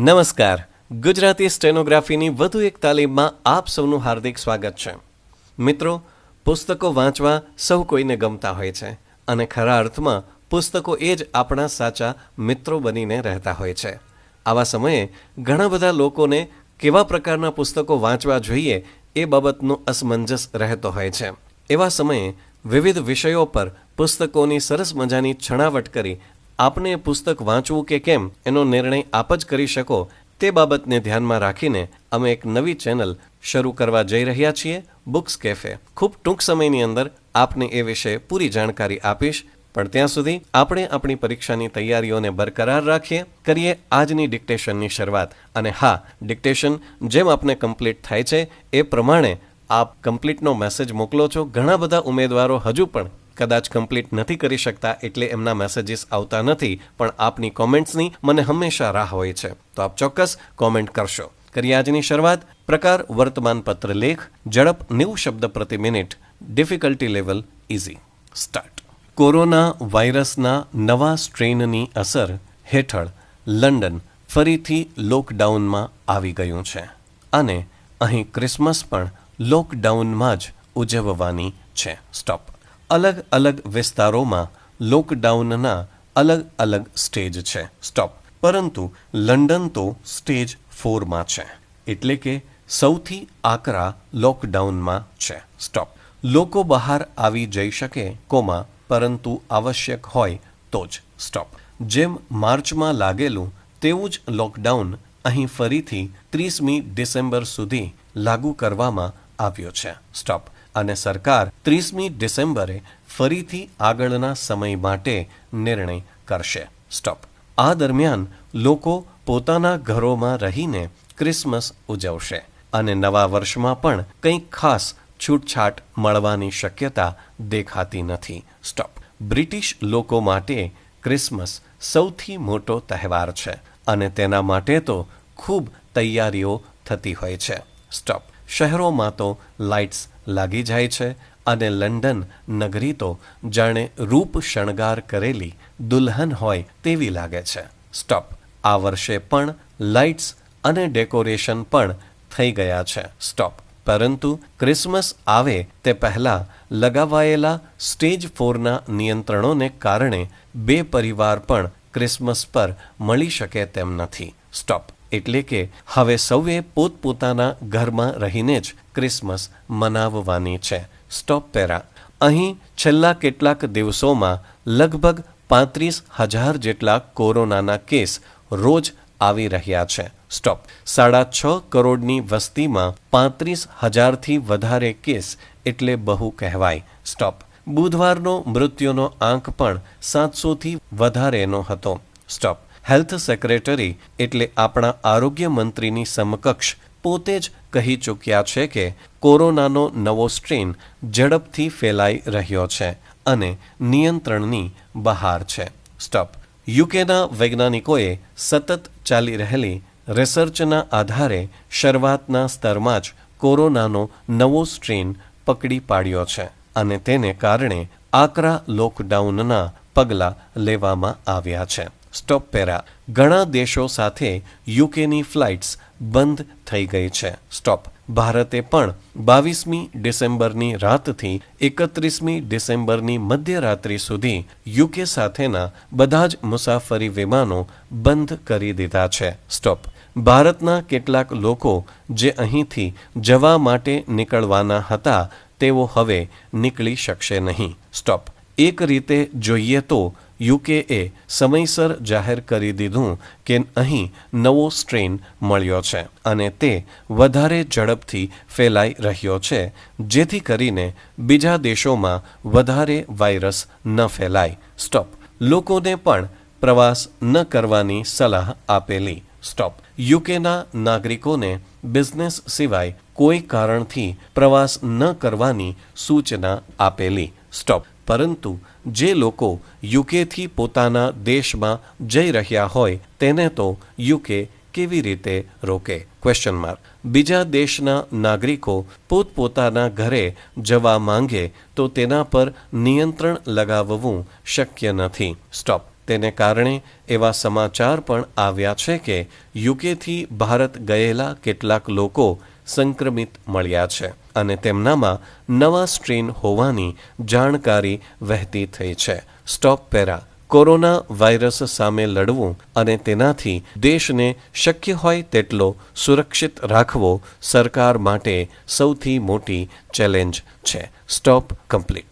નમસ્કાર. ગુજરાતી સ્ટેનોગ્રાફીની વધુ એક તાલીમમાં આપ સૌનું હાર્દિક સ્વાગત છે. મિત્રો, પુસ્તકો વાંચવા સૌ કોઈને ગમતા હોય છે અને ખરા અર્થમાં પુસ્તકો એ જ આપણા સાચા મિત્રો બનીને રહેતા હોય છે. આવા સમયે ઘણા બધા લોકોને કેવા પ્રકારના પુસ્તકો વાંચવા જોઈએ એ બાબતનો અસમંજસ રહેતો હોય છે. એવા સમયે વિવિધ વિષયો પર પુસ્તકોની સરસ મજાની છણાવટ કરી આપને એ પુસ્તક વાંચવું કે કેમ એનો નિર્ણય આપ જ કરી શકો તે બાબતને ધ્યાનમાં રાખીને અમે એક નવી ચેનલ શરૂ કરવા જઈ રહ્યા છીએ, બુક્સ કેફે. ખૂબ ટૂંક સમયની અંદર આપને એ વિશે પૂરી જાણકારી આપીશ, પણ ત્યાં સુધી આપણે આપણી પરીક્ષાની તૈયારીઓને બરકરાર રાખીએ, કરીએ આજની ડિક્ટેશનની શરૂઆત. અને હા, ડિક્ટેશન જેમ આપને કમ્પ્લીટ થાય છે, એ પ્રમાણે આપ કમ્પ્લીટનો મેસેજ મોકલો છો. ઘણા બધા ઉમેદવારો હજુ પણ કદાચ કમ્પ્લીટ નથી કરી શકતા એટલે એમના મેસેજીસ આવતા નથી, પણ આપની કોમેન્ટ્સની મને હંમેશા રાહ હોય છે. તો આપ ચોક્કસ કોમેન્ટ કરશો. કરીએ આજની શરૂઆત. પ્રકાર, વર્તમાનપત્ર લેખ, ઝડપ, નેવું શબ્દ પ્રતિ minute. Difficulty level easy start corona વાયરસના નવા સ્ટ્રેનની અસર હેઠળ લંડન ફરીથી લોકડાઉનમાં આવી ગયું છે. અને અહીં ક્રિસમસ પણ લોકડાઉનમાં જ ઉજવવાની છે. સ્ટોપ અલગ અલગ વિસ્તારોમાં લોકડાઉનના અલગ અલગ સ્ટેજ છે. સ્ટોપ પરંતુ લંડન તો સ્ટેજ ફોરમાં છે. એટલે કે સૌથી આકરા લોકડાઉનમાં છે. સ્ટોપ લોકો બહાર આવી જઈ શકે, કોમાં, પરંતુ આવશ્યક હોય તો જ. સ્ટોપ જેમ માર્ચમાં લાગેલું, તેવું જ લોકડાઉન અહીં ફરીથી ત્રીસમી ડિસેમ્બર સુધી લાગુ કરવામાં આવ્યો છે. સ્ટોપ અને સરકાર ત્રીસમી ડિસેમ્બરે ફરીથી આગળના સમય માટે નિર્ણય કરશે. સ્ટોપ આ દરમિયાન લોકો પોતાના ઘરોમાં રહીને ક્રિસમસ ઉજવશે અને નવા વર્ષમાં પણ કંઈક ખાસ છૂટછાટ મળવાની શક્યતા દેખાતી નથી. સ્ટોપ બ્રિટિશ લોકો માટે ક્રિસમસ સૌથી મોટો તહેવાર છે અને તેના માટે તો ખૂબ તૈયારીઓ થતી હોય છે. સ્ટોપ શહેરોમાં તો લાઇટ્સ લાગી જાય છે અને લંડન નગરી તો જાણે રૂપ શણગાર કરેલી દુલ્હન હોય તેવી લાગે છે. સ્ટોપ આ વર્ષે પણ લાઇટ્સ અને ડેકોરેશન પણ થઈ ગયા છે. સ્ટોપ પરંતુ ક્રિસમસ આવે તે પહેલાં લગાવાયેલા સ્ટેજ ફોરના નિયંત્રણોને કારણે બે પરિવાર પણ ક્રિસમસ પર મળી શકે તેમ નથી. સ્ટોપ એટલે કે હવે સૌએ પોતપોતાના ઘરમાં રહીને જ ક્રિસમસ મનાવવાની છે. સ્ટોપ પેરા અહીં છેલ્લા કેટલાક દિવસોમાં લગભગ પાંત્રીસ હજાર જેટલા કોરોનાના કેસ રોજ આવી રહ્યા છે. સ્ટોપ સાડા છ કરોડની વસ્તીમાં પાંત્રીસ હજારથી વધારે કેસ એટલે બહુ કહેવાય. સ્ટોપ બુધવારનો મૃત્યુનો આંક પણ સાતસોથી વધારેનો હતો. સ્ટોપ હેલ્થ સેક્રેટરી એટલે આપણા આરોગ્ય મંત્રીની સમકક્ષ પોતે જ કહી ચૂક્યા છે કે કોરોનાનો નવો સ્ટ્રેન ઝડપથી ફેલાઈ રહ્યો છે અને નિયંત્રણની બહાર છે. સ્ટોપ યુકેના વૈજ્ઞાનિકોએ સતત ચાલી રહેલી રિસર્ચના આધારે શરૂઆતના સ્તરમાં જ કોરોનાનો નવો સ્ટ્રેન પકડી પાડ્યો છે અને તેને કારણે આકરા લોકડાઉનના પગલાં લેવામાં આવ્યા છે. સ્ટોપ પેરા ઘણા દેશો સાથે યુકેની ફ્લાઇટ્સ બંધ થઈ ગઈ છે. સ્ટોપ ભારતે પણ બાવીસમી ડિસેમ્બરની રાતથી એકત્રીસમી ડિસેમ્બરની મધ્યરાત્રિ સુધી યુકે સાથેના બધા જ મુસાફરી વિમાનો બંધ કરી દીધા છે. સ્ટોપ ભારતના કેટલાક લોકો જે અહીંથી જવા માટે નીકળવાના હતા તેઓ હવે નીકળી શકશે નહીં. સ્ટોપ એક રીતે જોઈએ તો યુકેએ સમયસર જાહેર કરી દીધું કે અહીં નવો સ્ટ્રેન મળ્યો છે અને તે વધારે ઝડપથી ફેલાઈ રહ્યો છે, જેથી કરીને બીજા દેશોમાં વધારે વાયરસ ન ફેલાય. સ્ટોપ. લોકોને પણ પ્રવાસ ન કરવાની સલાહ આપેલી. સ્ટોપ. યુકેના નાગરિકોને બિઝનેસ સિવાય કોઈ કારણથી પ્રવાસ ન કરવાની સૂચના આપેલી. સ્ટોપ. પરંતુ જે લોકો યુકેથી પોતાના દેશમાં જઈ રહ્યા હોય તેને તો યુકે કેવી રીતે રોકે? ક્વેશ્ચન માર્ક બીજા દેશના નાગરિકો પોતપોતાના ઘરે જવા માંગે તો તેના પર નિયંત્રણ લગાવવું શક્ય નથી. સ્ટોપ તેને કારણે એવા સમાચાર પણ આવ્યા છે કે યુકેથી ભારત ગયેલા કેટલાક લોકો સંક્રમિત મળ્યા છે અને તેમનામાં નવા સ્ટ્રેન હોવાની જાણકારી વહેતી થઈ છે. સ્ટોપ પેરા, કોરોના વાયરસ સામે લડવું અને તેનાથી દેશને શક્ય હોય તેટલો સુરક્ષિત રાખવો સરકાર માટે સૌથી મોટી ચેલેન્જ છે. Stop complete.